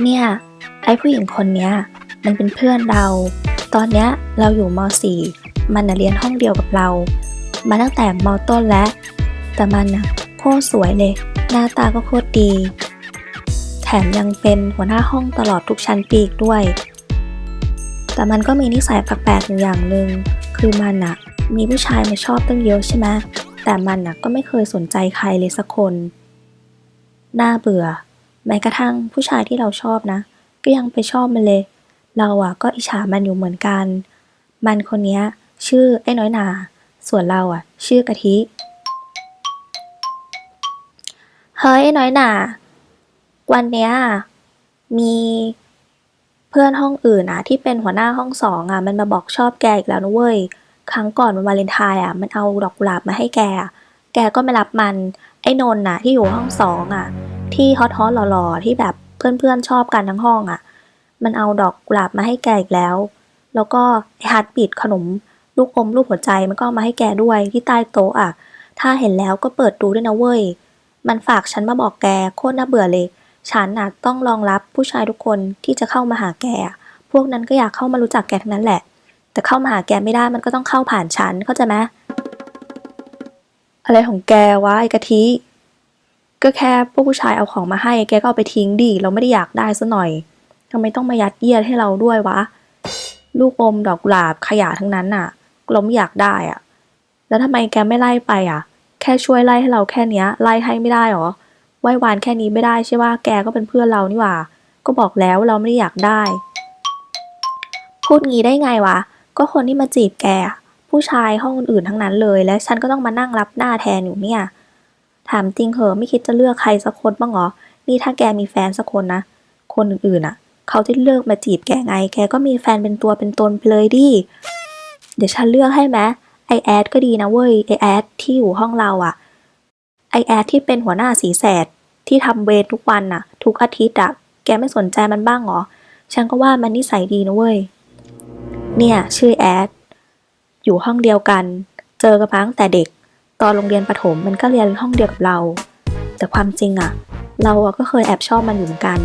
เนี่ย ไอ้ผู้หญิงคนเนี้ย มันเป็นเพื่อนเรา ตอนเนี้ยเราอยู่ม .4 มันน่ะเรียนห้องเดียวกับเรา มาตั้งแต่ม ต้นแล้ว แต่มันน่ะโคตรสวยเลย หน้าตาก็โคตรดี แถมยังเป็นหัวหน้าห้องตลอดทุกชั้นปีอีกด้วย แต่มันก็มีนิสัยแปลกๆอยู่อย่างหนึ่ง คือมันน่ะมีผู้ชายมาชอบตั้งเยอะใช่ไหมแต่มันน่ะก็ไม่เคยสนใจใครเลยสักคน น่าเบื่อ แม้กระทั่งผู้ชายที่เราชอบนะ ก็ยังไปชอบมันเลย เราอะก็อิจฉามันอยู่เหมือนกัน มันคนนี้ชื่อไอ้น้อยหนา ส่วนเราอะชื่อกะทิ เฮ้ยไอ้น้อยหนา วันเนี้ยมีเพื่อนห้องอื่นอะที่เป็นหัวหน้าห้องสองอะมันมาบอกชอบแกอีกแล้วนะเว้ย ครั้งก่อนวันวาเลนไทน์อะมันเอาดอกกุหลาบมาให้แก แกก็ไม่รับมัน ไอ้นนท์น่ะที่อยู่ห้องสองอะ ที่ฮอตฮอตหล่อๆ ที่แบบเพื่อนๆชอบกันทั้งห้องอะ มันเอาดอกกุหลาบมาให้แกอีกแล้ว แล้วก็ฮาร์ดบีดขนมลูกอมรูปหัวใจมันก็มาให้แกด้วยที่ใต้โต๊ะอะ ถ้าเห็นแล้วก็เปิดดูด้วยนะเว้ย มันฝากฉันมาบอกแกโคตรน่าเบื่อเลย ฉันน่ะต้องรองรับผู้ชายทุกคนที่จะเข้ามาหาแกอะพวกนั้นก็อยากเข้ามารู้จักแกทั้งนั้นแหละ แต่เข้ามาหาแกไม่ได้มันก็ต้องเข้าผ่านฉันเข้าใจไหมอะไรของแกวะไอ้กะทิ ก็แค่พวกผู้ชายเอาของมาให้ แกก็เอาไปทิ้งดิเราไม่ได้อยากได้ซะหน่อยทำไมต้องมายัดเยียดให้เราด้วยวะ ลูกอมดอกกุหลาบขยะทั้งนั้นน่ะ เราไม่อยากได้อะแล้วทำไมแกไม่ไล่ไปอะ แค่ช่วยไล่ให้เราแค่เนี้ย ไล่ให้ไม่ได้หรอไหว้วานแค่นี้ไม่ได้ใช่ว่าแกก็เป็นเพื่อนเรานี่หว่า ก็บอกแล้วเราไม่ได้อยากได้ พูดงี้ได้ไงวะ ก็คนที่มาจีบแก ผู้ชายห้องอื่นทั้งนั้นเลย และฉันก็ต้องมานั่งรับหน้าแทนอยู่เนี่ย ถามจริงเหอะไม่คิดจะเลือกใครสักคนบ้างเหรอ นี่ถ้าแกมีแฟนสักคนนะ คนอื่นๆอะ เขาจะเลือกมาจีบแกไง แกก็มีแฟนเป็นตัวเป็นตนไปเลยดิ เดี๋ยวฉันเลือกให้ไหมไอแอดก็ดีนะเว้ย ไอแอดที่อยู่ห้องเราอะ ไอแอดที่เป็นหัวหน้าสีแสดที่ทำเวรทุกวันน่ะ ทุกอาทิตย์อะ แกไม่สนใจมันบ้างเหรอ ฉันก็ว่ามันนิสัยดีนะเว้ย เนี่ย ชื่อแอด อยู่ห้องเดียวกัน เจอกันมาตั้งแต่เด็ก ตอนโรงเรียนประถมมันก็เรียนห้องเดียวกับเรา แต่ความจริงอะเราอะก็เคยแอบชอบมันอยู่เหมือนกัน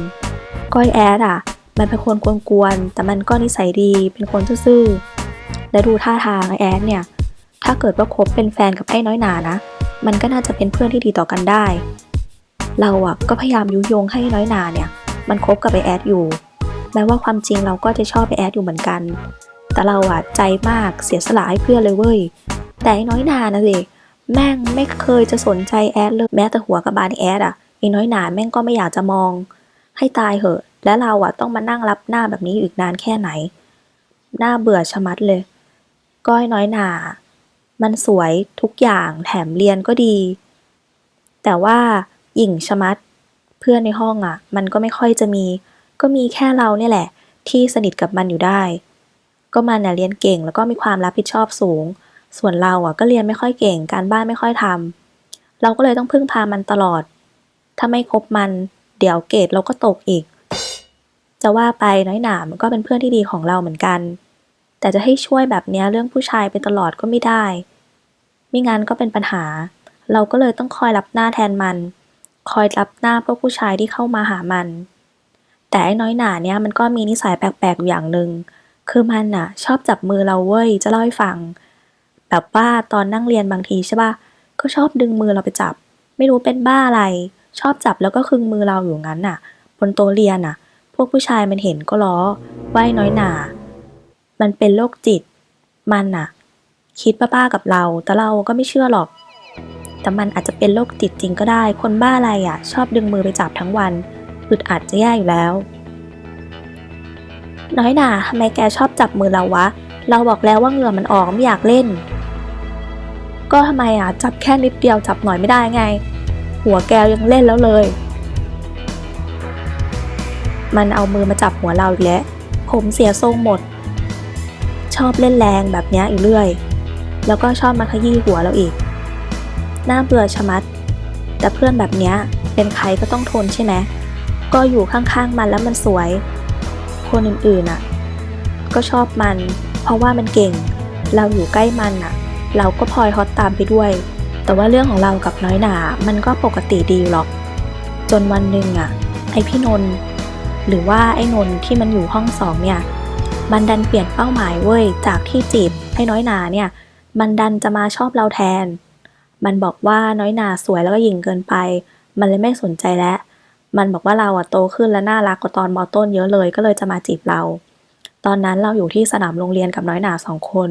ก้อยแอดอะมันเป็นคนกวนๆ แต่มันก็นิสัยดี เป็นคนซื่อๆ และดูท่าทางไอแอดเนี่ย ถ้าเกิดว่าคบเป็นแฟนกับไอ้น้อยหนานะ มันก็น่าจะเป็นเพื่อนที่ดีต่อกันได้ เราอะก็พยายามยุยงให้น้อยหนาเนี่ย มันคบกับไอแอดอยู่ แม้ว่าความจริงเราก็จะชอบไอแอดอยู่เหมือนกัน แต่เราอะใจมากเสียสละให้เพื่อนเลยเว้ย แต่ไอ้น้อยหนานะสิ แม่งไม่เคยจะสนใจแอดเลยแม้แต่หัวกับบานแอดอะไอ้น้อยหนาแม่งก็ไม่อยากจะมอง ให้ตายเหอะ และเราอะต้องมานั่งรับหน้าแบบนี้อีกนานแค่ไหน หน้าเบื่อชะมัดเลย ก้อยน้อยหนา มันสวยทุกอย่างแถมเรียนก็ดี แต่ว่าหญิงชะมัดเพื่อนในห้องอะมันก็ไม่ค่อยจะมี ก็มีแค่เราเนี่ยแหละ ที่สนิทกับมันอยู่ได้ ก็มันน่ะเรียนเก่งแล้วก็มีความรับผิดชอบสูง ส่วนเราอะก็เรียนไม่ค่อยเก่งการบ้านไม่ค่อยทำเราก็เลยต้องพึ่งพามันตลอด ถ้าไม่คบมันเดี๋ยวเกรดเราก็ตกอีก จะว่าไปน้อยหนามันก็เป็นเพื่อนที่ดีของเราเหมือนกัน แต่จะให้ช่วยแบบเนี้ยเรื่องผู้ชายไปตลอดก็ไม่ได้ไม่งั้นก็เป็นปัญหา เราก็เลยต้องคอยรับหน้าแทนมัน คอยรับหน้าพวกผู้ชายที่เข้ามาหามัน แต่ไอ้น้อยหนาเนี่ยมันก็มีนิสัยแปลกๆอย่างหนึ่งคือมันน่ะชอบจับมือเราเว้ยจะเล่าให้ฟัง แบบว่าตอนนั่งเรียนบางทีใช่ป่ะก็ชอบดึงมือเราไปจับ ไม่รู้เป็นบ้าอะไร ชอบจับแล้วก็คึงมือเราอยู่งั้นน่ะ บนโต๊ะเรียนน่ะ พวกผู้ชายมันเห็นก็ล้อว่าไอ้น้อยหนา มันเป็นโรคจิต มันน่ะ คิดบ้าๆกับเรา แต่เราก็ไม่เชื่อหรอก แต่มันอาจจะเป็นโรคจิตจริงก็ได้ คนบ้าอะไรอะ ชอบดึงมือไปจับทั้งวันอึดอัดจะแย่อยู่แล้ว น้อยหนาทำไมแกชอบจับมือเราวะ เราบอกแล้วว่าเหงื่อมันออกไม่อยากเล่น ก็ทำไมอะจับแค่นิดเดียวจับหน่อยไม่ได้ไง หัวแกยังเล่นแล้วเลย มันเอามือมาจับหัวเราอีกแล้ว ผมเสียทรงหมด ชอบเล่นแรงแบบเนี้ยอยู่เรื่อย แล้วก็ชอบมาขยี้หัวเราอีก น่าเบื่อชะมัด แต่เพื่อนแบบเนี้ยเป็นใครก็ต้องทนใช่ไหม ก็อยู่ข้างๆมันแล้วมันสวย คนอื่นๆอะ ก็ชอบมัน เพราะว่ามันเก่ง เราอยู่ใกล้มันอะ เราก็พลอยฮอตตามไปด้วย แต่ว่าเรื่องของเรากับน้อยหนา มันก็ปกติดีหรอก จนวันหนึ่งอะไอพี่นนท์หรือว่าไอ้นนท์ที่มันอยู่ห้องสองเนี่ยมันดันเปลี่ยนเป้าหมายเว้ยจากที่จีบไอ้น้อยหนาเนี่ยมันดันจะมาชอบเราแทน มันบอกว่าน้อยหนาสวยแล้วก็หยิ่งเกินไป มันเลยไม่สนใจแล้ว มันบอกว่าเราอะโตขึ้นและน่ารักกว่าตอนมอต้นเยอะเลยก็เลยจะมาจีบเรา ตอนนั้นเราอยู่ที่สนามโรงเรียนกับน้อยหนาสองคน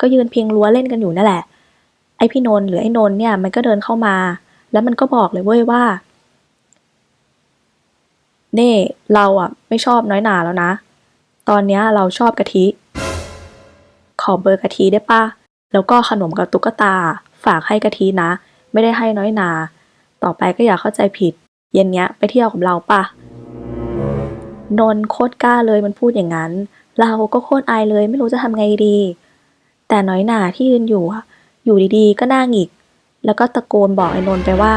ก็ยืนพิงรั้วเล่นกันอยู่นั่นแหละ ไอพี่นนท์หรือไอ้นนท์เนี่ยมันก็เดินเข้ามา แล้วมันก็บอกเลยเว้ยว่า เน่เราอะไม่ชอบน้อยหนาแล้วนะ ตอนเนี้ยเราชอบกะทิ ขอเบอร์กะทิได้ปะแล้วก็ขนมกับตุ๊กตาฝากให้กะทินะ ไม่ได้ให้น้อยหนา ต่อไปก็อย่าเข้าใจผิด เย็นเนี้ยไปเที่ยวกับเราปะนนท์โคตรกล้าเลยมันพูดอย่างนั้น เราก็โคตรอายเลยไม่รู้จะทำไงดี แต่น้อยหนาที่ยืนอยู่อะอยู่ดีๆ ก็นั่งอีกแล้วก็ตะโกนบอกไอ้นนท์ไปว่า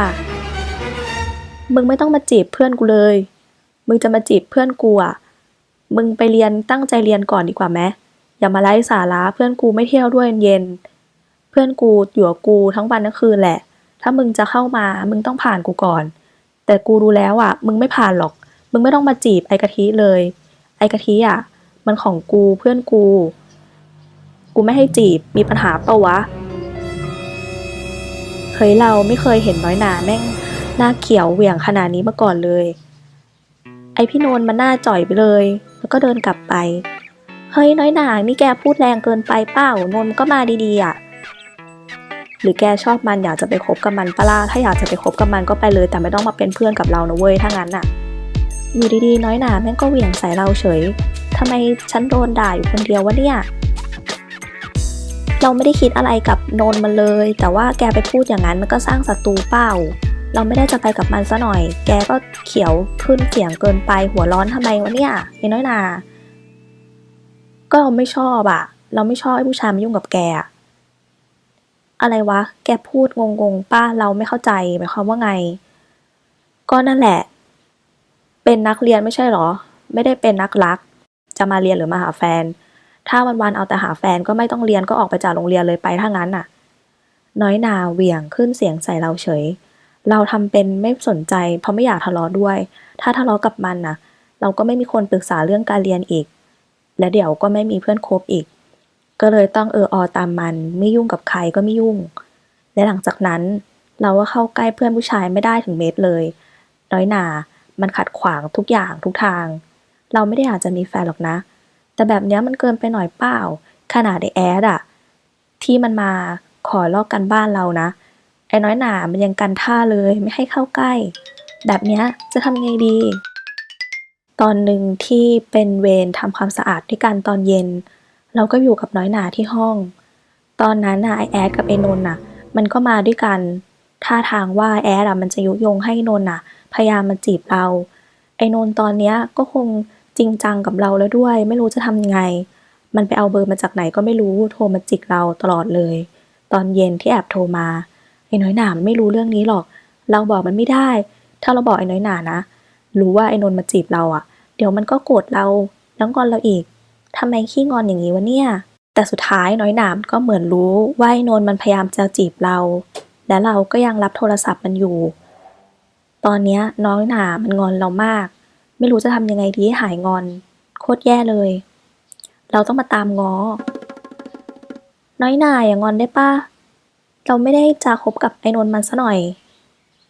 มึงไม่ต้องมาจีบเพื่อนกูเลย มึงจะมาจีบเพื่อนกูอะ มึงไปเรียนตั้งใจเรียนก่อนดีกว่าไหมอย่ามาไล่สาระเพื่อนกูไม่เที่ยวด้วยเย็น เพื่อนกูอยู่กับกูทั้งวันทั้งคืนแหละ ถ้ามึงจะเข้ามา มึงต้องผ่านกูก่อน แต่กูรู้แล้วอะ มึงไม่ผ่านหรอก มึงไม่ต้องมาจีบไอ้กะทิเลย ไอ้กะทิอะ มันของกูเพื่อนกู กูไม่ให้จีบมีปัญหาปล่าวะ เฮ้ยเราไม่เคยเห็นน้อยหนาแม่งหน้าเขียวเหวี่ยงขนาดนี้มาก่อนเลย ไอพี่โนนมันหน้าจ่อยไปเลย แล้วก็เดินกลับไป เฮ้ยน้อยหนานี่แกพูดแรงเกินไปเปล่านนท์ก็มาดีๆอะหรือแกชอบมันอยากจะไปคบกับมันปะล่ะถ้าอยากจะไปคบกับมันก็ไปเลย แต่ไม่ต้องมาเป็นเพื่อนกับเรานะเว้ยถ้างั้นน่ะ อยู่ดีๆน้อยหนาแม่งก็เหวี่ยงใส่เราเฉยทำไมฉันโดนด่าอยู่คนเดียววะเนี่ย เราไม่ได้คิดอะไรกับนนมันเลย แต่ว่าแกไปพูดอย่างนั้นมันก็สร้างศัตรูเปล่าเราไม่ได้จะไปกับมันซะหน่อย แกก็เขียวขึ้นเสียงเกินไปหัวร้อนทำไมวะเนี่ยไอ้น้อยนา ก็เราไม่ชอบอะเราไม่ชอบให้ผู้ชายมายุ่งกับแกอะอะไรวะ แกพูดงงๆป้าเราไม่เข้าใจหมายความว่าไง ก็นั่นแหละ เป็นนักเรียนไม่ใช่หรอ ไม่ได้เป็นนักรัก จะมาเรียนหรือมาหาแฟน ถ้าวันๆเอาแต่หาแฟนก็ไม่ต้องเรียนก็ออกไปจากโรงเรียนเลยไปถ้างั้นน่ะ น้อยนาเหวี่ยงขึ้นเสียงใส่เราเฉย เราทำเป็นไม่สนใจ เพราะไม่อยากทะเลาะด้วย ถ้าทะเลาะกับมันน่ะ เราก็ไม่มีคนปรึกษาเรื่องการเรียนอีก และเดี๋ยวก็ไม่มีเพื่อนคบอีก ก็เลยต้องเอออตามมัน ไม่ยุ่งกับใครก็ไม่ยุ่ง และหลังจากนั้น เราก็เข้าใกล้เพื่อนผู้ชายไม่ได้ถึงเมตรเลย น้อยนา มันขัดขวางทุกอย่างทุกทาง เราไม่ได้อยากจะมีแฟนหรอกนะ แต่แบบเนี้ยมันเกินไปหน่อยเปล่า ขนาดไอแอดอะที่มันมาขอลอกกันบ้านเรานะ ไอ้น้อยหนามันยังกันท่าเลยไม่ให้เข้าใกล้ แบบเนี้ยจะทำไงดี ตอนหนึ่งที่เป็นเวรทำความสะอาดด้วยกันตอนเย็น เราก็อยู่กับน้อยหนาที่ห้อง ตอนนั้นน่ะไอแอดกับไอนนท์น่ะ มันก็มาด้วยกัน ท่าทางว่าแอดอะมันจะยุยงให้นนท์น่ะ พยายามมาจีบเรา ไอนนท์ตอนเนี้ยก็คง จริงจังกับเราแล้วด้วย ไม่รู้จะทำยังไง มันไปเอาเบอร์มาจากไหนก็ไม่รู้โทรมาจิกเราตลอดเลย ตอนเย็นที่แอบโทรมาไอ้น้อยหนามันไม่รู้เรื่องนี้หรอก เราบอกมันไม่ได้ ถ้าเราบอกไอ้น้อยหนานะ รู้ว่าไอ้นนท์มาจีบเราอะ่ะ เดี๋ยวมันก็โกรธเราแล้วงอนเราอีกทำไมขี้งอนอย่างนี้วะเนี่ย แต่สุดท้ายน้อยหนามก็เหมือนรู้ว่าไอ้นนท์มันพยายามจะจีบเรา และเราก็ยังรับโทรศัพท์มันอยู่ ตอนนี้น้อยหนามันงอนเรามาก ไม่รู้จะทำยังไงดีให้หายงอน โคตรแย่เลย เราต้องมาตามงอ น้อยหนาอย่างอนได้ปะเราไม่ได้จะคบกับไอ้นนท์มันซะหน่อย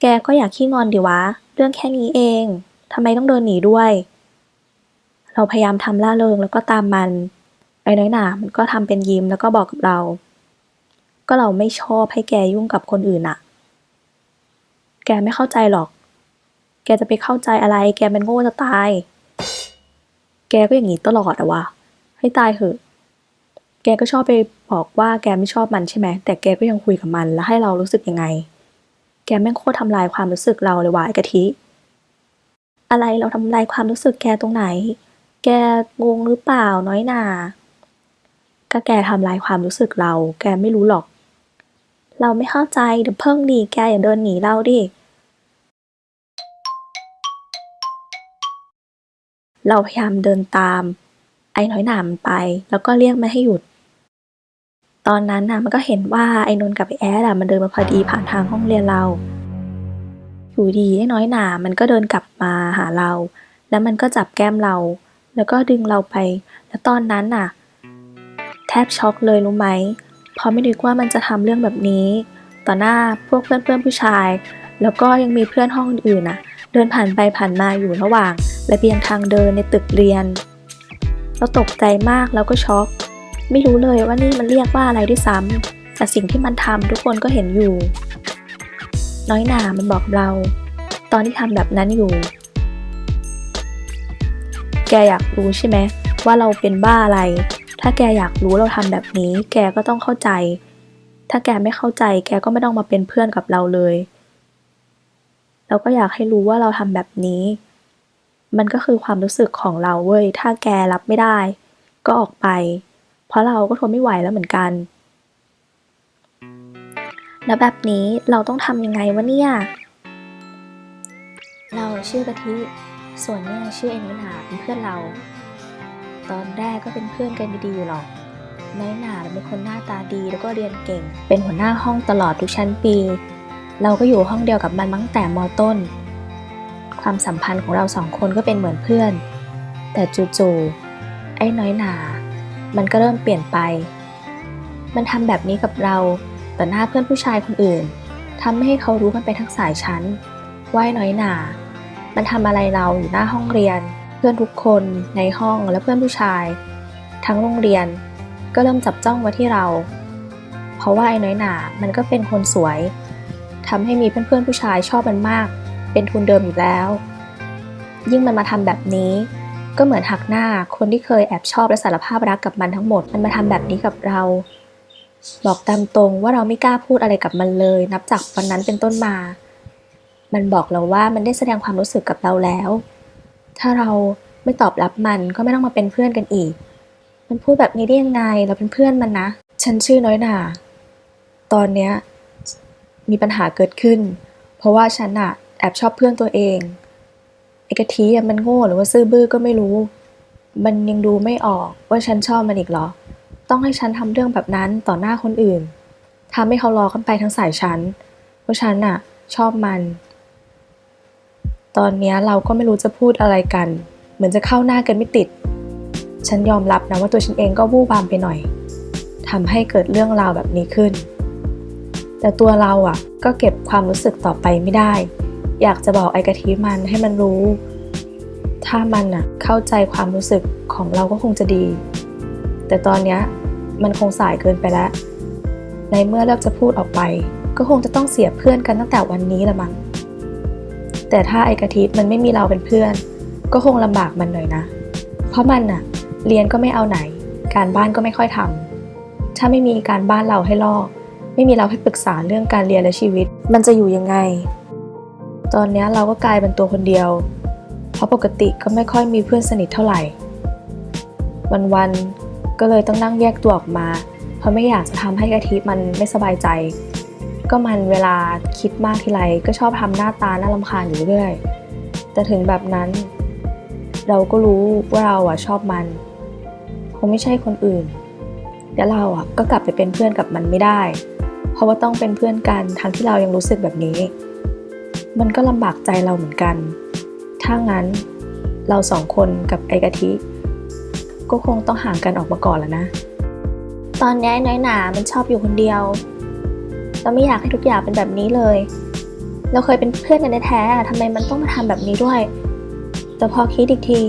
แกก็อยากขี้งอนดิวะ เรื่องแค่นี้เองทำไมต้องเดินหนีด้วย เราพยายามทำล่าเริงแล้วก็ตามมัน ไอ้น้อยหนามันก็ทำเป็นยิ้มแล้วก็บอกกับเรา ก็เราไม่ชอบให้แกยุ่งกับคนอื่นอะแกไม่เข้าใจหรอก แกจะไปเข้าใจอะไร แกเป็นโง่จะตาย แกก็อย่างนี้ตลอดอะวะ ให้ตายเถอะ แกก็ชอบไปบอกว่าแกไม่ชอบมันใช่ไหม แต่แกก็ยังคุยกับมันแล้วให้เรารู้สึกยังไง แกแม่งโคตรทำลายความรู้สึกเราเลยว่ะไอ้กะทิ อะไรเราทำลายความรู้สึกแกตรงไหน แกงงหรือเปล่าน้อยหนาก็แกทำลายความรู้สึกเรา แกไม่รู้หรอก เราไม่เข้าใจเดี๋ยวเพิ่งดีแกอย่าเดินหนีเราดิ เราพยายามเดินตาม ไอ้น้อยหนามไป แล้วก็เรียกมันให้หยุด ตอนนั้นน่ะมันก็เห็นว่าไอ้นนท์กับไอ้แอดอะมันเดินมาพอดีผ่านทางห้องเรียนเราอยู่ดีไอ้น้อยหนามันก็เดินกลับมาหาเรา แล้วมันก็จับแก้มเรา แล้วก็ดึงเราไป แล้วตอนนั้นน่ะ แทบช็อกเลยรู้ไหมเพราะไม่นึกว่ามันจะทำเรื่องแบบนี้ ต่อหน้าพวกเพื่อนเพื่อนผู้ชาย แล้วก็ยังมีเพื่อนห้องอื่นๆน่ะ ดินผ่านไปผ่านมาอยู่ระหว่างระเบียงทางเดินในตึกเรียน เราตกใจมากแล้วก็ช็อก ไม่รู้เลยว่านี่มันเรียกว่าอะไรด้วยซ้ำแต่สิ่งที่มันทำทุกคนก็เห็นอยู่ น้อยหนามันบอกเรา ตอนที่ทำแบบนั้นอยู่ แกอยากรู้ใช่ไหมว่าเราเป็นบ้าอะไร ถ้าแกอยากรู้เราทำแบบนี้ แกก็ต้องเข้าใจ ถ้าแกไม่เข้าใจ แกก็ไม่ต้องมาเป็นเพื่อนกับเราเลย เราก็อยากให้รู้ว่าเราทำแบบนี้ มันก็คือความรู้สึกของเราเว้ย ถ้าแกรับไม่ได้ ก็ออกไป เพราะเราก็ทนไม่ไหวแล้วเหมือนกัน แล้วแบบนี้เราต้องทำยังไงวะเนี่ย เราชื่อกะทิส่วนเนี่ยชื่อเอมินาเป็นเพื่อนเรา ตอนแรกก็เป็นเพื่อนกันดีๆอยู่หรอกน้อยหนาเป็นคนหน้าตาดีแล้วก็เรียนเก่ง เป็นหัวหน้าห้องตลอดทุกชั้นปี เราก็อยู่ห้องเดียวกับมันมาตั้งแต่มต้น ความสัมพันธ์ของเราสองคนก็เป็นเหมือนเพื่อน แต่จู่ๆไอ้น้อยหนา มันก็เริ่มเปลี่ยนไป มันทำแบบนี้กับเราต่อหน้าเพื่อนผู้ชายคนอื่นทำให้เขารู้กันไปทั้งสายชั้นว่าไอ้น้อยหนา มันทำอะไรเราอยู่หน้าห้องเรียน เพื่อนทุกคนในห้องและเพื่อนผู้ชาย ทั้งโรงเรียนก็เริ่มจับจ้องมาที่เรา เพราะว่าไอ้น้อยหนา มันก็เป็นคนสวย ทำให้มีเพื่อนๆผู้ชายชอบมันมาก เป็นทุนเดิมอยู่แล้ว ยิ่งมันมาทำแบบนี้ ก็เหมือนหักหน้าคนที่เคยแอบชอบและสารภาพรักกับมันทั้งหมด มันมาทำแบบนี้กับเรา บอกตามตรงว่าเราไม่กล้าพูดอะไรกับมันเลย นับจากวันนั้นเป็นต้นมา มันบอกเราว่ามันได้แสดงความรู้สึกกับเราแล้ว ถ้าเราไม่ตอบรับมันก็ไม่ต้องมาเป็นเพื่อนกันอีก มันพูดแบบนี้ได้ยังไงเราเป็นเพื่อนมันนะ ฉันชื่อน้อยหนา ตอนเนี้ย มีปัญหาเกิดขึ้น เพราะว่าฉันอะแอบชอบเพื่อนตัวเองไอ้กะทิอะมันโง่หรือว่าซื่อบื้อก็ไม่รู้ มันยังดูไม่ออกว่าฉันชอบมันอีกเหรอ ต้องให้ฉันทำเรื่องแบบนั้นต่อหน้าคนอื่นทำให้เขารอกันไปทั้งสายฉันว่าะฉันอะชอบมัน ตอนนี้เราก็ไม่รู้จะพูดอะไรกัน เหมือนจะเข้าหน้ากันไม่ติด ฉันยอมรับนะว่าตัวฉันเองก็วู่วามไปหน่อยทำให้เกิดเรื่องราวแบบนี้ขึ้น แต่ตัวเราอะก็เก็บความรู้สึกต่อไปไม่ได้ อยากจะบอกไอ้กะทิมันให้มันรู้ ถ้ามันอะเข้าใจความรู้สึกของเราก็คงจะดี แต่ตอนเนี้ยมันคงสายเกินไปแล้ว ในเมื่อเริ่มจะพูดออกไป ก็คงจะต้องเสียเพื่อนกันตั้งแต่วันนี้ละมั้งแต่ถ้าไอ้กะทิมันไม่มีเราเป็นเพื่อน ก็คงลำบากมันหน่อยนะ เพราะมันน่ะเรียนก็ไม่เอาไหน การบ้านก็ไม่ค่อยทำถ้าไม่มีการบ้านเราให้ลอก ไม่มีเราให้ปรึกษาเรื่องการเรียนและชีวิต มันจะอยู่ยังไง ตอนนี้เราก็กลายเป็นตัวคนเดียว เพราะปกติก็ไม่ค่อยมีเพื่อนสนิทเท่าไหร่ วันๆก็เลยต้องนั่งแยกตัวออกมา เพราะไม่อยากจะทำให้กะทิมันไม่สบายใจ ก็มันเวลาคิดมากทีไรก็ชอบทำหน้าตาน่ารำคาญอยู่เรื่อยแต่ถึงแบบนั้น เราก็รู้ว่าเราอะชอบมันคงไม่ใช่คนอื่น และเราอะก็กลับไปเป็นเพื่อนกับมันไม่ได้ เพราะว่าต้องเป็นเพื่อนกันทั้งที่เรายังรู้สึกแบบนี้ มันก็ลำบากใจเราเหมือนกัน ถ้างั้นเราสองคนกับไอกะทิ ก็คงต้องห่างกันออกมาก่อนแล้วนะ ตอนนี้น้อยหนามันชอบอยู่คนเดียว เราไม่อยากให้ทุกอย่างเป็นแบบนี้เลย เราเคยเป็นเพื่อนกันแท้ๆทำไมมันต้องมาทำแบบนี้ด้วย แต่พอคิดอีกที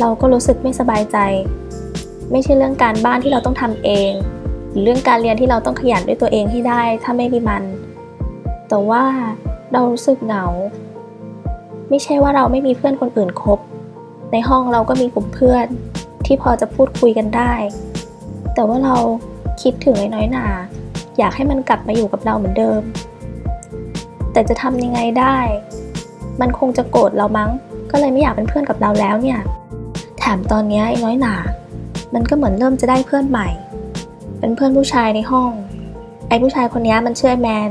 เราก็รู้สึกไม่สบายใจ ไม่ใช่เรื่องการบ้านที่เราต้องทำเอง เรื่องการเรียนที่เราต้องขยันด้วยตัวเองให้ได้ ถ้าไม่มีมัน แต่ว่าเรารู้สึกเหงา ไม่ใช่ว่าเราไม่มีเพื่อนคนอื่นคบ ในห้องเราก็มีกลุ่มเพื่อนที่พอจะพูดคุยกันได้ แต่ว่าเราคิดถึงไอ้น้อยหนา อยากให้มันกลับมาอยู่กับเราเหมือนเดิม แต่จะทำยังไงได้ มันคงจะโกรธเรามั้ง ก็เลยไม่อยากเป็นเพื่อนกับเราแล้วเนี่ย แถมตอนนี้ไอ้น้อยหนา มันก็เหมือนเริ่มจะได้เพื่อนใหม่ เป็นเพื่อนผู้ชายในห้อง ไอ้ผู้ชายคนนี้มันชื่อไอ้แมน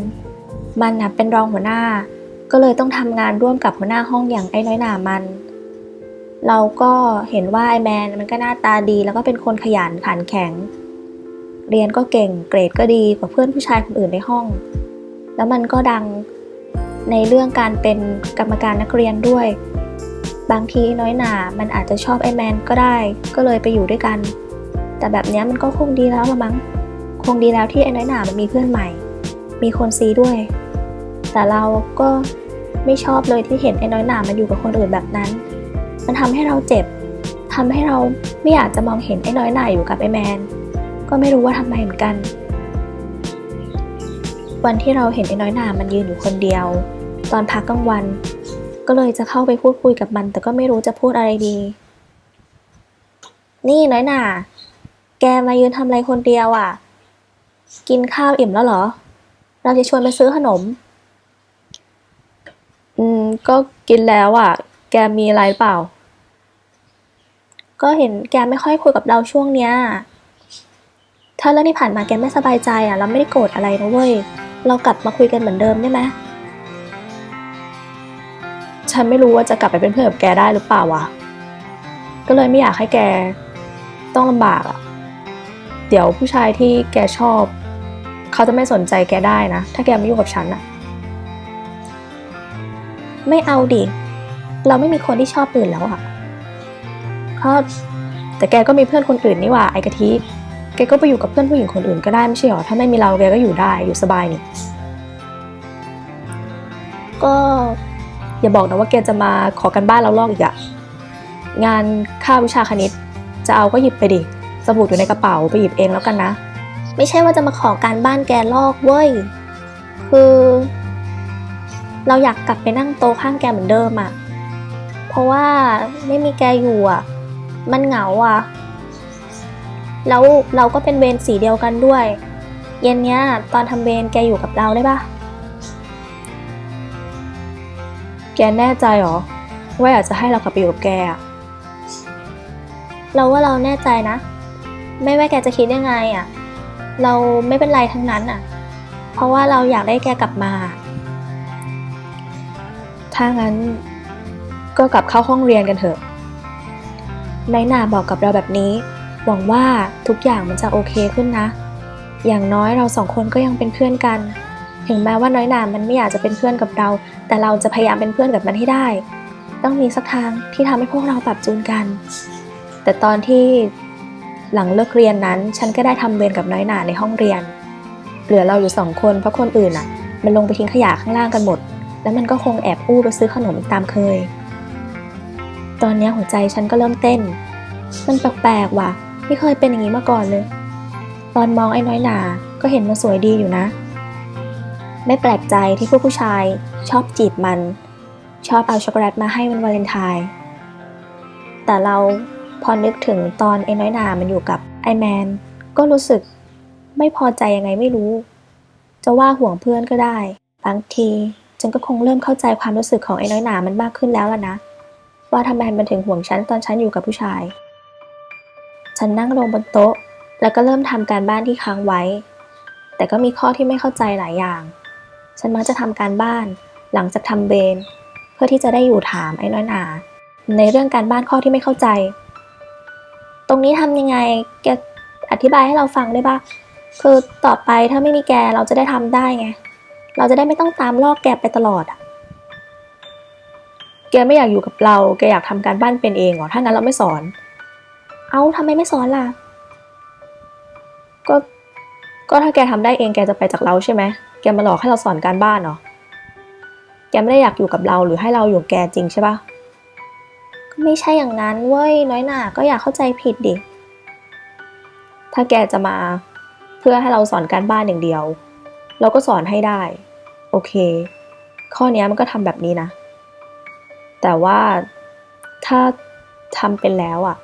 มันนะเป็นรองหัวหน้า ก็เลยต้องทำงานร่วมกับหัวหน้าห้องอย่างไอ้น้อยหนามัน เราก็เห็นว่าไอ้แมนมันก็หน้าตาดีแล้วก็เป็นคนขยันขันแข็ง เรียนก็เก่งเกรดก็ดีกว่าเพื่อนผู้ชายคนอื่นในห้อง แล้วมันก็ดังในเรื่องการเป็นกรรมการนักเรียนด้วย บางทีน้อยหนา มันอาจจะชอบไอ้แมนก็ได้ ก็เลยไปอยู่ด้วยกัน แต่แบบนี้มันก็คงดีแล้วละมั้ง คงดีแล้วที่ไอ้น้อยหนามันมีเพื่อนใหม่ มีคนซีด้วย แต่เราก็ไม่ชอบเลยที่เห็นไอ้น้อยหนามันอยู่กับคนอื่นแบบนั้น มันทำให้เราเจ็บทำให้เราไม่อยากจะมองเห็นไอ้น้อยหนาอยู่กับไอ้แมน ก็ไม่รู้ว่าทำไมเหมือนกัน วันที่เราเห็นไอ้น้อยหนามันยืนอยู่คนเดียว ตอนพักกลางวัน ก็เลยจะเข้าไปพูดคุยกับมัน แต่ก็ไม่รู้จะพูดอะไรดี นี่น้อยหนา แกมายืนทำอะไรคนเดียวอะ กินข้าวอิ่มแล้วเหรอ เราจะชวนไปซื้อขนม อืม ก็กินแล้วอะ แกมีอะไรเปล่า ก็เห็นแกไม่ค่อยคุยกับเราช่วงเนี้ย ถ้าเรื่องที่ผ่านมาแกไม่สบายใจอะ เราไม่ได้โกรธอะไรนะเว้ย เรากลับมาคุยกันเหมือนเดิมได้ไหมฉันไม่รู้ว่าจะกลับไปเป็นเพื่อนกับแกได้หรือเปล่าวะ ก็เลยไม่อยากให้แกต้องลำบากอะ เดี๋ยวผู้ชายที่แกชอบ เขาจะไม่สนใจแกได้นะ ถ้าแกไม่อยุ่กับฉันอะไม่เอาดิ เราไม่มีคนที่ชอบอื่นแล้วอะก็แต่แกก็มีเพื่อนคนอื่นนี่หว่าไอกะทิแกก็ไปอยู่กับเพื่อนผู้หญิงคนอื่นก็ได้ไม่ใช่หรอ ถ้าไม่มีเราแกก็อยู่ได้อยู่สบายนี่ ก็อย่าบอกนะว่าแกจะมาขอกันบ้านเราลอกอีกอะงานค่าวิชาคณิต จะเอาก็หยิบไปดิ สมุดอยู่ในกระเป๋าไปหยิบเองแล้วกันนะ ไม่ใช่ว่าจะมาขอการบ้านแกลอกเว้ย คือ เราอยากกลับไปนั่งโต๊ะข้างแกเหมือนเดิมอะเพราะว่าไม่มีแกอยู่อะมันเหงาอะแล้วเราก็เป็นเวรสีเดียวกันด้วย เย็นเนี้ยตอนทำเวรแกอยู่กับเราได้ปะแกแน่ใจเหรอว่าอยากจะให้เรากลับไปอยู่กับแกอะเราว่าเราแน่ใจนะ ไม่ว่าแกจะคิดยังไงอะเราไม่เป็นไรทั้งนั้นอะ เพราะว่าเราอยากได้แกกลับมา ถ้างั้นก็กลับเข้าห้องเรียนกันเถอะนายหนาบอกกับเราแบบนี้ หวังว่าทุกอย่างมันจะโอเคขึ้นนะ อย่างน้อยเราสองคนก็ยังเป็นเพื่อนกัน ถึงแม้ว่าน้อยหนามันไม่อยากจะเป็นเพื่อนกับเรา แต่เราจะพยายามเป็นเพื่อนกับมันให้ได้ ต้องมีสักทางที่ทำให้พวกเราปรับจูนกัน แต่ตอนที่ หลังเลิกเรียนนั้น ฉันก็ได้ทำเวรกับน้อยหนาในห้องเรียน เหลือเราอยู่สองคนเพราะคนอื่นอะ มันลงไปทิ้งขยะข้างล่างกันหมด แล้วมันก็คงแอบอู้ไปซื้อขนมตามเคย ตอนนี้หัวใจฉันก็เริ่มเต้น มันแปลกๆว่ะ ไม่เคยเป็นอย่างนี้มาก่อนเลย ตอนมองไอ้น้อยหนาก็เห็นมันสวยดีอยู่นะ ไม่แปลกใจที่พวกผู้ชายชอบจีบมัน ชอบเอาช็อกโกแลตมาให้มันวาเลนไทน์แต่เรา อนึกถึงตอนไอ้น้อยหนามันอยู่กับไอแมน ก็รู้สึกไม่พอใจยังไงไม่รู้ จะว่าห่วงเพื่อนก็ได้ บางทีฉันก็คงเริ่มเข้าใจความรู้สึกของไอ้น้อยหนามันมากขึ้นแล้วล่ะนะ ว่าทำไมมันถึงห่วงฉันตอนฉันอยู่กับผู้ชาย ฉันนั่งลงบนโต๊ะ แล้วก็เริ่มทำการบ้านที่ค้างไว้ แต่ก็มีข้อที่ไม่เข้าใจหลายอย่าง ฉันมักจะทำการบ้าน หลังจากทำเบน เพื่อที่จะได้อยู่ถามไอ้น้อยหนาในเรื่องการบ้านข้อที่ไม่เข้าใจ ตรงนี้ทำยังไง แกอธิบายให้เราฟังได้ปะคือต่อไปถ้าไม่มีแกเราจะได้ทำได้ไง เราจะได้ไม่ต้องตามลอกแกไปตลอดอะแกไม่อยากอยู่กับเรา แกอยากทำการบ้านเป็นเองเหรอ ถ้างั้นเราไม่สอน เอ้าทำไมไม่สอนล่ะ ก็ ก็ถ้าแกทำได้เองแกจะไปจากเราใช่ไหม แกมาหลอกให้เราสอนการบ้านเหรอ แกไม่ได้อยากอยู่กับเราหรือให้เราอยู่แกจริงใช่ปะ ไม่ใช่อย่างนั้นเว้ยน้อยหนาก็อยากเข้าใจผิดดิ ถ้าแกจะมาเพื่อให้เราสอนการบ้านอย่างเดียว เราก็สอนให้ได้ โอเค ข้อนี้มันก็ทำแบบนี้นะ แต่ว่าถ้าทำเป็นแล้วอะ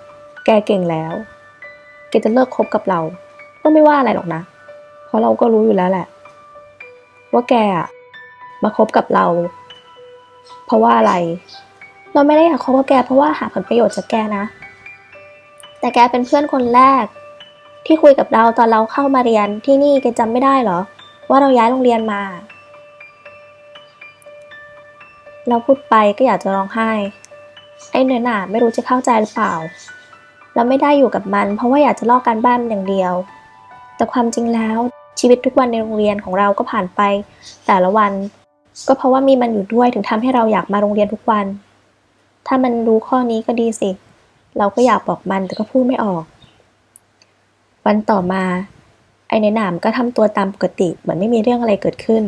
แกเก่งแล้ว แกจะเลิกคบกับเรา ก็ไม่ว่าอะไรหรอกนะ เพราะเราก็รู้อยู่แล้วแหละ ว่าแกอะมาคบกับเรา เพราะว่าอะไร เราไม่ได้อยากคบกับแกเพราะว่าหาผลประโยชน์จากแกนะ แต่แกเป็นเพื่อนคนแรก ที่คุยกับเราตอนเราเข้ามาเรียนที่นี่แกจำไม่ได้เหรอ ว่าเราย้ายโรงเรียนมา เราพูดไปก็อยากจะร้องไห้ ไอ้เนื้อหนาไม่รู้จะเข้าใจหรือเปล่า เราไม่ได้อยู่กับมัน เพราะว่าอยากจะลอกการบ้านมันอย่างเดียว แต่ความจริงแล้วชีวิตทุกวันในโรงเรียนของเราก็ผ่านไป แต่ละวัน ก็เพราะว่ามีมันอยู่ด้วยถึงทำให้เราอยากมาโรงเรียนทุกวัน ถ้ามันรู้ข้อนี้ก็ดีสิ เราก็อยากบอกมันแต่ก็พูดไม่ออก วันต่อมา ไอ้ในหนามก็ทำตัวตามปกติเหมือนไม่มีเรื่องอะไรเกิดขึ้น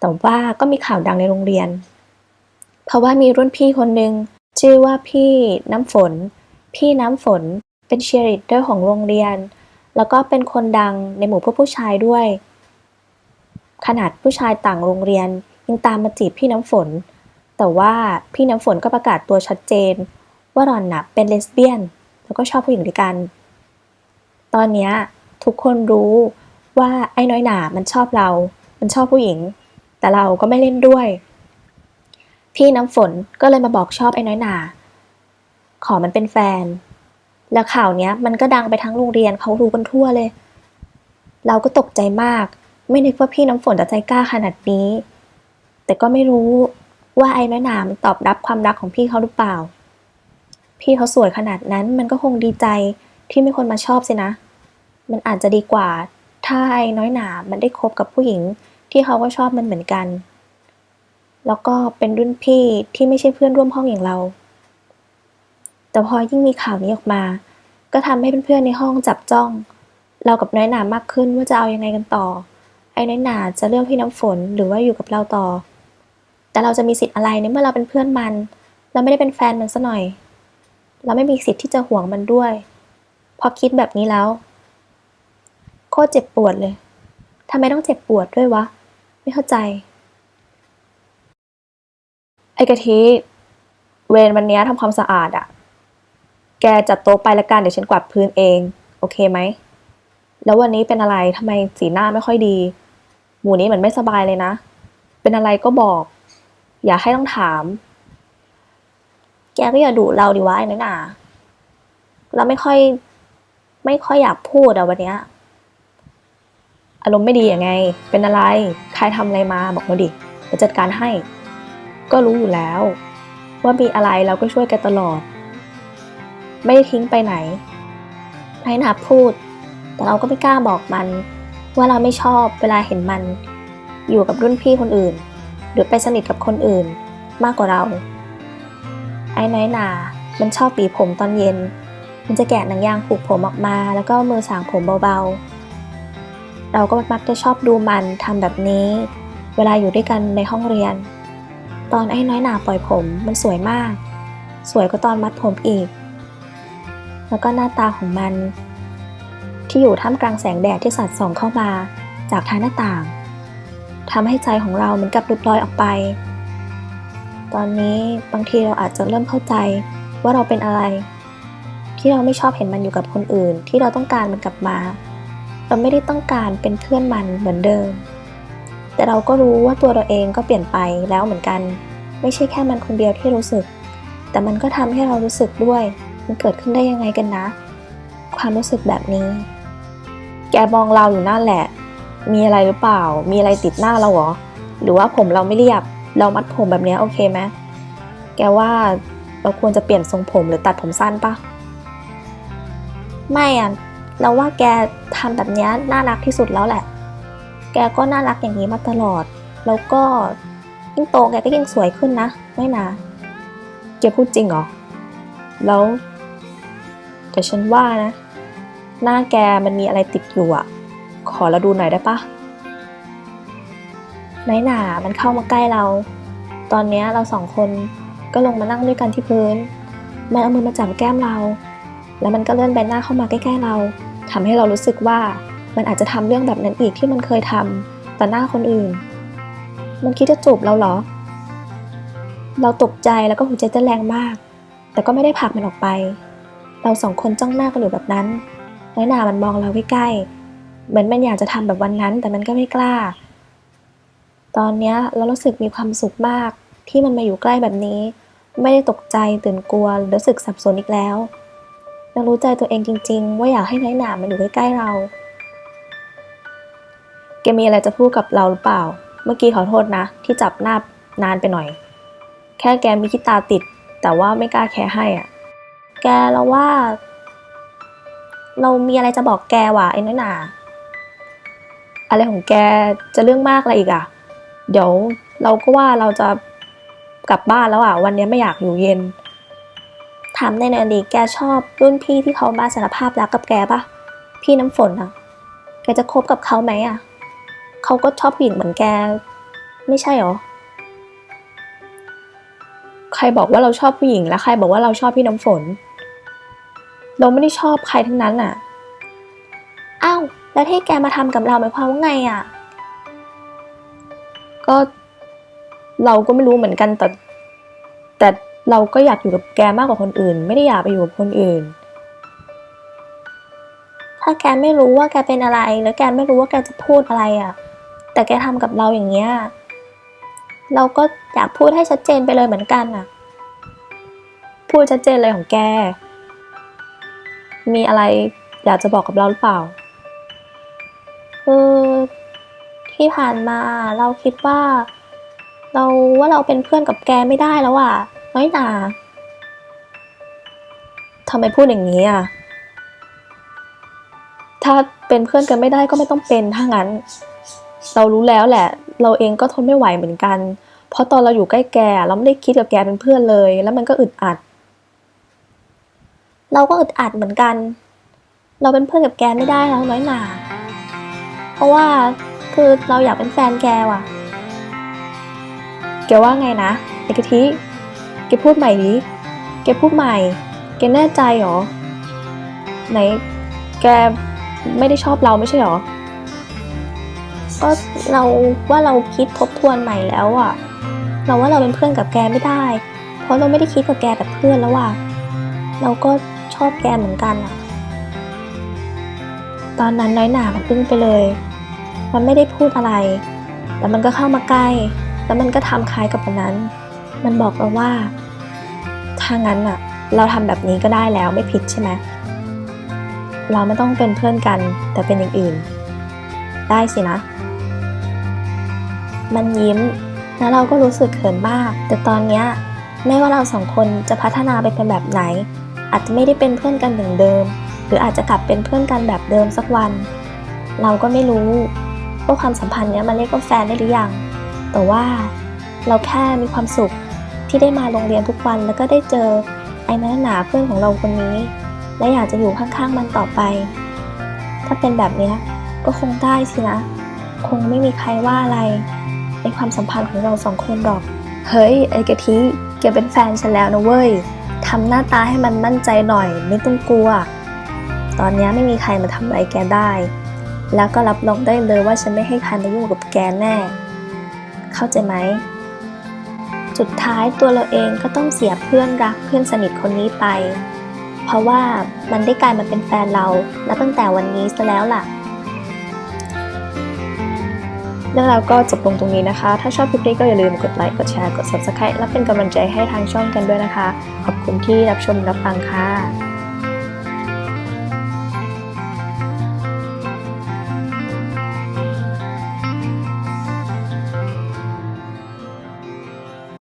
แต่ว่าก็มีข่าวดังในโรงเรียน เพราะว่ามีรุ่นพี่คนหนึ่งชื่อว่าพี่น้ำฝน พี่น้ำฝนเป็นเชียร์ลีดเดอร์ของโรงเรียน แล้วก็เป็นคนดังในหมู่พวกผู้ชายด้วย ขนาดผู้ชายต่างโรงเรียนยังตามมาจีบพี่น้ำฝน แต่ว่าพี่น้ำฝนก็ประกาศตัวชัดเจน ว่าหล่อนน่ะเป็นเลสเบี้ยน แล้วก็ชอบผู้หญิงด้วยกัน ตอนนี้ทุกคนรู้ว่าไอ้น้อยหนามันชอบเรา มันชอบผู้หญิง แต่เราก็ไม่เล่นด้วย พี่น้ำฝนก็เลยมาบอกชอบไอ้น้อยหนา ขอมันเป็นแฟน แล้วข่าวนี้มันก็ดังไปทั้งโรงเรียนเขารู้กันทั่วเลย เราก็ตกใจมาก ไม่นึกว่าพี่น้ำฝนจะใจกล้าขนาดนี้ แต่ก็ไม่รู้ ว่าไอ้น้อยหนามตอบรับความรักของพี่เขาหรือเปล่า พี่เขาสวยขนาดนั้นมันก็คงดีใจที่มีคนมาชอบสินะ มันอาจจะดีกว่า ถ้าไอ้น้อยหนามันได้คบกับผู้หญิง ที่เขาก็ชอบมันเหมือนกัน แล้วก็เป็นรุ่นพี่ที่ไม่ใช่เพื่อนร่วมห้องอย่างเรา แต่พอยิ่งมีข่าวนี้ออกมา ก็ทำให้เพื่อนๆในห้องจับจ้อง เรากับน้อยหนามากขึ้นว่าจะเอายังไงกันต่อ ไอ้น้อยหนาจะเลือกพี่น้ำฝนหรือว่าอยู่กับเราต่อ แต่เราจะมีสิทธิ์อะไรในเมื่อเราเป็นเพื่อนมัน เราไม่ได้เป็นแฟนมันซะหน่อย เราไม่มีสิทธิ์ที่จะห่วงมันด้วย พอคิดแบบนี้แล้ว โคตรเจ็บปวดเลยทำไมต้องเจ็บปวดด้วยวะ ไม่เข้าใจ ไอ้กะทิเวรวันนี้ทำความสะอาดอะแกจัดโต๊ะไปละกันเดี๋ยวฉันกวาดพื้นเอง โอเคไหม แล้ววันนี้เป็นอะไรทำไมสีหน้าไม่ค่อยดี หมูนี้เหมือนไม่สบายเลยนะ เป็นอะไรก็บอก อย่าให้ต้องถาม แกก็อย่าดุเราดิวะไอ้น้อยหนาเราไม่ค่อย ไม่ค่อยอยากพูดอะวันเนี้ย อารมณ์ไม่ดียังไง เป็นอะไร ใครทำอะไรมาบอกเราดิเดี๋ยวจัดการให้ ก็รู้อยู่แล้ว ว่ามีอะไรเราก็ช่วยกันตลอด ไม่ได้ทิ้งไปไหนนายหนาพูด แต่เราก็ไม่กล้าบอกมัน ว่าเราไม่ชอบเวลาเห็นมัน อยู่กับรุ่นพี่คนอื่น หรือไปสนิทกับคนอื่นมากกว่าเรา ไอ้น้อยหนา มันชอบปีผมตอนเย็น มันจะแกะหนังยางผูกผมออกมา แล้วก็มือสางผมเบาๆ เราก็มักจะชอบดูมันทำแบบนี้ เวลาอยู่ด้วยกันในห้องเรียน ตอนไอ้น้อยหนาปล่อยผมมันสวยมาก สวยกว่าตอนมัดผมอีก แล้วก็หน้าตาของมัน ที่อยู่ท่ามกลางแสงแดดที่สาดส่องเข้ามาจากทางหน้าต่าง ทำให้ใจของเราเหมือนกับหลุดลอยออกไป ตอนนี้บางทีเราอาจจะเริ่มเข้าใจว่าเราเป็นอะไร ที่เราไม่ชอบเห็นมันอยู่กับคนอื่น ที่เราต้องการมันกลับมา เราไม่ได้ต้องการเป็นเพื่อนมันเหมือนเดิม แต่เราก็รู้ว่าตัวเราเองก็เปลี่ยนไปแล้วเหมือนกัน ไม่ใช่แค่มันคนเดียวที่รู้สึก แต่มันก็ทำให้เรารู้สึกด้วย มันเกิดขึ้นได้ยังไงกันนะ ความรู้สึกแบบนี้ แกมองเราอยู่นั่นแหละ มีอะไรหรือเปล่า มีอะไรติดหน้าเราเหรอ หรือว่าผมเราไม่เรียบ เรามัดผมแบบนี้โอเคไหมแกว่าเราควรจะเปลี่ยนทรงผมหรือตัดผมสั้นปะไม่อะ เราว่าแกทำแบบนี้น่ารักที่สุดแล้วแหละ แกก็น่ารักอย่างนี้มาตลอด แล้วก็ยิ่งโตแกก็ยิ่งสวยขึ้นนะ ไม่นะแกพูดจริงเหรอ แล้วแต่ฉันว่านะ หน้าแกมันมีอะไรติดอยู่อะ ขอเราดูหน่อยได้ปะไน้หนามันเข้ามาใกล้เรา ตอนนี้เราสองคนก็ลงมานั่งด้วยกันที่พื้น มันเอามือมาจับแก้มเรา แล้วมันก็เลื่อนใบหน้าเข้ามาใกล้ๆเราทำให้เรารู้สึกว่ามันอาจจะทำเรื่องแบบนั้นอีกที่มันเคยทำต่อหน้าคนอื่น มันคิดจะจูบเราเหรอ เราตกใจแล้วก็หัวใจเต้นแรงมาก แต่ก็ไม่ได้ผลักมันออกไป เราสองคนจ้องหน้ากันอยู่แบบนั้นน้อยหนามันมองเราใกล้ๆ เหมือนมันอยากจะทำแบบวันนั้น แต่มันก็ไม่กล้า ตอนเนี้ยเรารู้สึกมีความสุขมากที่มันมาอยู่ใกล้แบบนี้ ไม่ได้ตกใจตื่นกลัวหรือรู้สึกสับสนอีกแล้วเรารู้ใจตัวเองจริง ๆ ว่าอยากให้น้อยหนามันอยู่ใกล้ๆเราแกมีอะไรจะพูดกับเราหรือเปล่า เมื่อกี้ขอโทษนะ ที่จับหน้านานไปหน่อย แค่แกมีขี้ตาติด แต่ว่าไม่กล้าแค่ให้อะ แกเราว่า เรามีอะไรจะบอกแกว่ะไอ้น้อยหนา อะไรของแกจะเรื่องมากอะไรอีกอะ เดี๋ยวเราก็ว่าเราจะกลับบ้านแล้วอะ วันนี้ไม่อยากอยู่เย็น ถามในอดีแกชอบรุ่นพี่ที่เขามาสารภาพรักกับแกปะพี่น้ำฝนอะ แกจะคบกับเขาไหมอะ เขาก็ชอบผู้หญิงเหมือนแก ไม่ใช่หรอ ใครบอกว่าเราชอบผู้หญิงและใครบอกว่าเราชอบพี่น้ำฝน เราไม่ได้ชอบใครทั้งนั้นอะ อ้าว แล้วที่แกมาทำกับเราหมายความว่าไงอะ ก็เราก็ไม่รู้เหมือนกันแต่แต่เราก็อยากอยู่กับแกมากกว่าคนอื่น ไม่ได้อยากไปอยู่กับคนอื่น ถ้าแกไม่รู้ว่าแกเป็นอะไร แล้วแกไม่รู้ว่าแกจะพูดอะไรอะ แต่แกทำกับเราอย่างเงี้ยเราก็อยากพูดให้ชัดเจนไปเลยเหมือนกันอะ พูดชัดเจนเลยของแก มีอะไรอยากจะบอกกับเราหรือเปล่า คือที่ผ่านมาเราคิดว่า เราว่าเราเป็นเพื่อนกับแกไม่ได้แล้วอะ น้อยหนาทำไมพูดอย่างนี้อะ ถ้าเป็นเพื่อนกันไม่ได้ก็ไม่ต้องเป็นถ้างั้น เรารู้แล้วแหละ เราเองก็ทนไม่ไหวเหมือนกัน เพราะตอนเราอยู่ใกล้แก เราไม่ได้คิดกับแกเป็นเพื่อนเลย แล้วมันก็อึดอัด เราก็อึดอัดเหมือนกัน เราเป็นเพื่อนกับแกไม่ได้แล้วน้อยหนา เพราะว่าคือเราอยากเป็นแฟนแกว่ะ แกว่าไงนะไอ้กะทิ แกพูดใหม่ดิแกพูดใหม่ แกแน่ใจเหรอ ไหน แกไม่ได้ชอบเราไม่ใช่เหรอ ก็เราว่าเราคิดทบทวนใหม่แล้วอะเราว่าเราเป็นเพื่อนกับแกไม่ได้ เพราะเราไม่ได้คิดกับแกแบบเพื่อนแล้วอะเราก็ชอบแกเหมือนกันอะตอนนั้นน้อยหนามันอึ้งไปเลย มันไม่ได้พูดอะไร แต่มันก็เข้ามาใกล้ แล้วมันก็ทำคล้ายกับวันนั้น มันบอกเราว่า ถ้างั้นอะเราทำแบบนี้ก็ได้แล้วไม่ผิดใช่ไหมเราไม่ต้องเป็นเพื่อนกัน แต่เป็นอย่างอื่น ได้สินะ มันยิ้ม แล้วเราก็รู้สึกเขินมาก แต่ตอนเนี้ยไม่ว่าเราสองคนจะพัฒนาไปเป็นแบบไหน อาจจะไม่ได้เป็นเพื่อนกันเหมือนเดิม หรืออาจจะกลับเป็นเพื่อนกันแบบเดิมสักวัน เราก็ไม่รู้ ว่าความสัมพันธ์เนี้ยมันเรียกว่าแฟนได้หรือยัง แต่ว่าเราแค่มีความสุขที่ได้มาโรงเรียนทุกวัน แล้วก็ได้เจอไอ้น้าหนาเพื่อนของเราคนนี้ และอยากจะอยู่ข้างๆมันต่อไป ถ้าเป็นแบบเนี้ยก็คงได้สินะ คงไม่มีใครว่าอะไรในความสัมพันธ์ของเราสองคนหรอก เฮ้ยไอ้กะทิแกเป็นแฟนฉันแล้วนะเว้ยทำหน้าตาให้มันมั่นใจหน่อย ไม่ต้องกลัว ตอนนี้ไม่มีใครมาทำอะไรแกได้ แล้วก็รับรองได้เลยว่าฉันไม่ให้ใครมายุ่งกับแกแน่ เข้าใจไหม สุดท้ายตัวเราเองก็ต้องเสียเพื่อนรักเพื่อนสนิทคนนี้ไป เพราะว่ามันได้กลายมาเป็นแฟนเรานับตั้งแต่วันนี้ซะแล้วล่ะเรื่องราวก็จบลงตรงนี้นะคะ ถ้าชอบคลิปนี้ก็อย่าลืมกดไลค์ กดแชร์ กด subscribe และเป็นกำลังใจให้ทางช่องกันด้วยนะคะ ขอบคุณที่รับชมรับฟังค่ะ